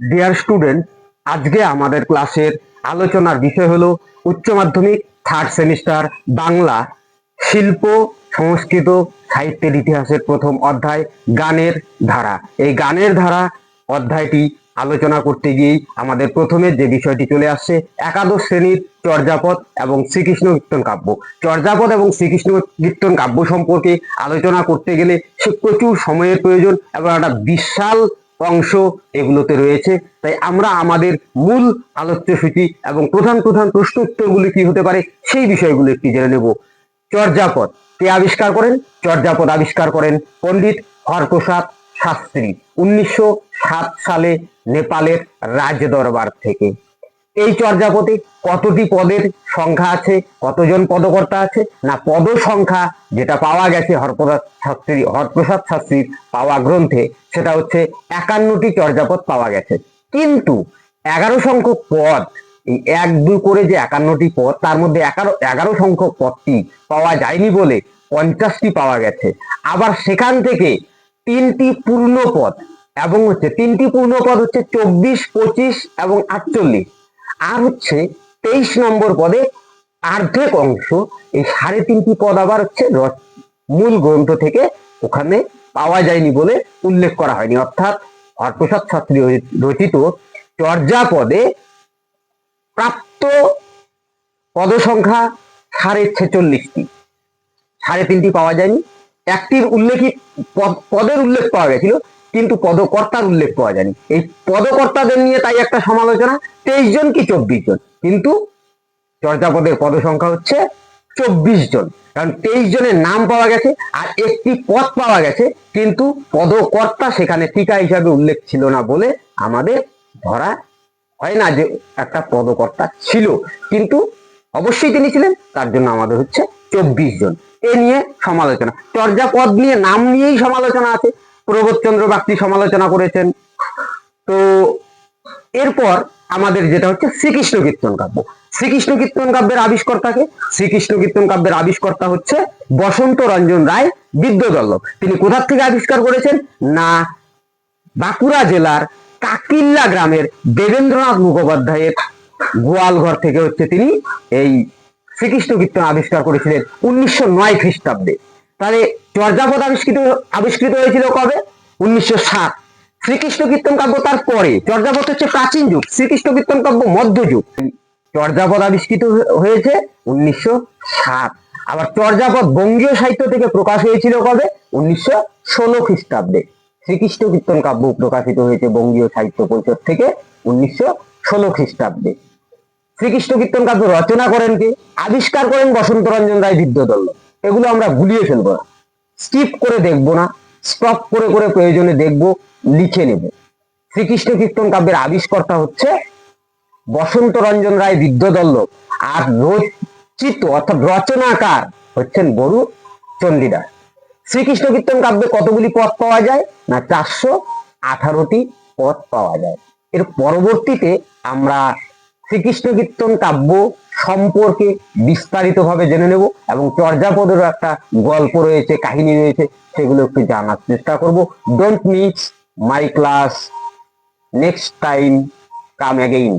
Dear student আজকে আমাদের ক্লাসের আলোচনার বিষয় হলো উচ্চ মাধ্যমিক থার্ড সেমিস্টার বাংলা, শিল্প, সংস্কৃত, সাহিত্যের ইতিহাসের প্রথম অধ্যায় গানের ধারা। এই গানের ধারা অধ্যায়টি আলোচনা করতে গিয়েই আমাদের প্রথমে যে বিষয়টি চলে আসছে, একাদশ শ্রেণির চর্যাপদ এবং শ্রীকৃষ্ণ কীর্তন কাব্য। চর্যাপদ এবং শ্রীকৃষ্ণ কীর্তন কাব্য সম্পর্কে আলোচনা করতে গেলে সে প্রচুর সময়ের প্রয়োজন এবং একটা বিশাল অংশ এগুলোতে রয়েছে। তাই আমরা আমাদের মূল আলোচ্য সূচি এবং প্রধান প্রধান প্রশ্ন উত্তরগুলি কি হতে পারে সেই বিষয়গুলো একটি জেনে নেব। চর্যাপদ, কে আবিষ্কার করেন? চর্যাপদ আবিষ্কার করেন পণ্ডিত হরপ্রসাদ শাস্ত্রী উনিশশো সাত সালে নেপালের রাজদরবার থেকে। এই চর্যাপদে কতটি পদের সংখ্যা আছে, কতজন পদকর্তা আছে, না পদ সংখ্যা যেটা পাওয়া গেছে হরপ্রসাদ শাস্ত্রী, হরপ্রসাদ শাস্ত্রীর পাওয়া গ্রন্থে, সেটা হচ্ছে একান্নটি চর্যাপদ পাওয়া গেছে। কিন্তু এগারো সংখ্যক পদ, এই এক দুই করে যে একান্নটি পদ, তার মধ্যে এগারো এগারো সংখ্যক পদটি পাওয়া যায়নি বলে পঞ্চাশটি পাওয়া গেছে। আবার সেখান থেকে তিনটি পূর্ণ পদ এবং হচ্ছে, তিনটি পূর্ণ পদ হচ্ছে চব্বিশ, পঁচিশ এবং আটচল্লিশ। আর হচ্ছে তেইশ নম্বর পদে অর্ধেক অংশ, এই সাড়ে তিনটি পদ আবার হচ্ছে মূল গ্রন্থ থেকে ওখানে পাওয়া যায়নি বলে উল্লেখ করা হয়নি। অর্থাৎ হরপ্রসাদ শাস্ত্রী রচিত চর্যাপদে প্রাপ্ত পদ সংখ্যা সাড়ে ছেচল্লিশটি। সাড়ে তিনটি পাওয়া যায়নি। একটির উল্লেখিত, পদ- পদের উল্লেখ পাওয়া গেছিল কিন্তু পদকর্তার উল্লেখ পাওয়া যায়নি। এই পদকর্তাদের নিয়ে তাই একটা সমালোচনা, তেইশ জন কি চব্বিশ জন? কিন্তু চর্যাপদের পদ সংখ্যা হচ্ছে চব্বিশ জন। কারণ তেইশ জনের নাম পাওয়া গেছে আর একটি পদ পাওয়া গেছে, কিন্তু পদকর্তা সেখানে টিকা হিসাবে উল্লেখ ছিল না বলে আমাদের ধরা হয় না যে একটা পদকর্তা ছিল। কিন্তু অবশ্যই তিনি ছিলেন, তার জন্য আমাদের হচ্ছে চব্বিশ জন। এ নিয়ে সমালোচনা। চর্যাপদ নিয়ে নাম নিয়েই সমালোচনা আছে। প্রবোধচন্দ্র বাগচি সমালোচনা করেছেন। তো এরপর আমাদের যেটা হচ্ছে শ্রীকৃষ্ণ কীর্তন কাব্য। শ্রীকৃষ্ণ কীর্তন কাব্যের আবিষ্কর্তাকে? শ্রীকৃষ্ণ কীর্তন কাব্যের আবিষ্কর্তা হচ্ছে বসন্ত রঞ্জন রায় বিদ্যদল্লভ তিনি কোথা থেকে আবিষ্কার করেছেন? না, বাঁকুড়া জেলার কাকিল্লা গ্রামের দেবেন্দ্রনাথ মুখোপাধ্যায়ের গোয়ালঘর থেকে হচ্ছে তিনি এই শ্রীকৃষ্ণ কীর্তন আবিষ্কার করেছিলেন উনিশশো নয় খ্রিস্টাব্দে। তাহলে চর্যাপদ আবিষ্কৃত আবিষ্কৃত হয়েছিল কবে? উনিশশো সাত। শ্রীকৃষ্ণ কীর্তন কাব্য তার পরে। চর্যাপদ হচ্ছে প্রাচীন যুগ। শ্রীকৃষ্ণ কীর্তন কাব্য মধ্যযুগ চর্যাপদ আবিষ্কৃত হয়েছে উনিশশো সাত। আবার চর্যাপদ বঙ্গীয় সাহিত্য থেকে প্রকাশ হয়েছিল কবে? উনিশশো ষোলো খ্রিস্টাব্দে। শ্রীকৃষ্ণ কীর্তন কাব্য প্রকাশিত হয়েছে বঙ্গীয় সাহিত্য পরিষদ থেকে উনিশশো ষোলো খ্রিস্টাব্দে। শ্রীকৃষ্ণ কীর্তন কাব্য রচনা করেন কে? আবিষ্কার করেন বসন্ত রঞ্জন রায় বিদ্যদল্ল এগুলো আমরা ভুলিয়ে ফেলব না। স্কিপ করে দেখব না স্টপ করে করে প্রয়োজনে দেখব, লিখে নেব। শ্রীকৃষ্ণ কীর্তন কাব্যের আবিষ্কর্তা হচ্ছে বসন্ত রঞ্জন রায় বিদ্যদল্লভ আর রচিত অর্থাৎ রচনাকার হচ্ছেন বরু চণ্ডীদাস শ্রীকৃষ্ণ কীর্তন কাব্যে কতগুলি পদ পাওয়া যায়? না, চারশো আঠারোটি পদ পাওয়া যায়। এর পরবর্তীতে আমরা শ্রীকৃষ্ণ কীর্তন কাব্য সম্পর্কে বিস্তারিত ভাবে জেনে নেব এবং চর্যাপদেরও একটা গল্প রয়েছে, কাহিনী রয়েছে, সেগুলো একটু জানার চেষ্টা করব। Don't miss my class next time come again